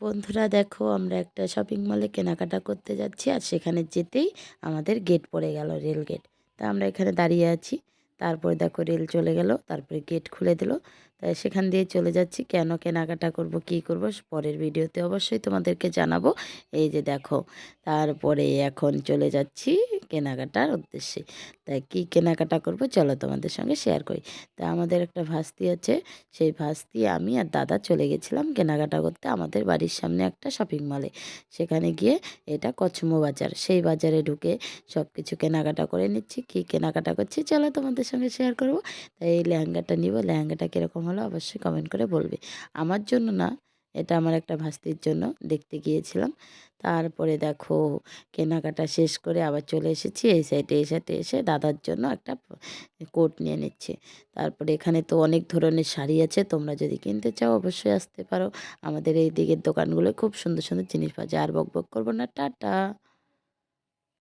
বন্ধুরা দেখো, আমরা একটা শপিং মলে কেনাকাটা করতে যাচ্ছি আর সেখানে যেতেই আমাদের গেট পড়ে গেল রেল গেট তা আমরা এখানে দাঁড়িয়ে আছি। তারপরে দেখো রেল চলে গেল, তারপরে গেট খুলে দিল। তাই সেখান দিয়ে চলে যাচ্ছি। কেন কেনাকাটা করব, কি করব, পরের ভিডিওতে অবশ্যই তোমাদেরকে জানাব। এই যে দেখো, তারপরে এখন চলে যাচ্ছি কেনাকাটার উদ্দেশ্যে। তাই কী কেনাকাটা করব চলো তোমাদের সঙ্গে শেয়ার করি। তা আমাদের একটা ভাস্তি আছে, সেই ভাস্তি আমি আর দাদা চলে গেছিলাম কেনাকাটা করতে আমাদের বাড়ির সামনে একটা শপিং মলে সেখানে গিয়ে এটা কচমো বাজার, সেই বাজারে ঢুকে সব কিছু কেনাকাটা করে নিচ্ছি। কি কেনাকাটা করছি চলো তোমাদের সঙ্গে শেয়ার করব। তাই এই লেহেঙ্গাটা নিব, লেহেঙ্গাটা কীরকম হলো অবশ্যই কমেন্ট করে বলবে। আমার জন্য না এটা আমার একটা ভাস্তির জন্য দেখতে গিয়েছিলাম। তারপরে দেখো কেনাকাটা শেষ করে আবার চলে এসেছি, এই সাইডে এই সাইডে এসে দাদার জন্য একটা কোট নিয়ে নিচ্ছে। তারপরে এখানে তো অনেক ধরনের শাড়ি আছে, তোমরা যদি কিনতে চাও অবশ্যই আসতে পারো। আমাদের এই দিকের দোকানগুলো খুব সুন্দর সুন্দর জিনিস পাওয়া যায়। আর বক বক করব না, টাটা!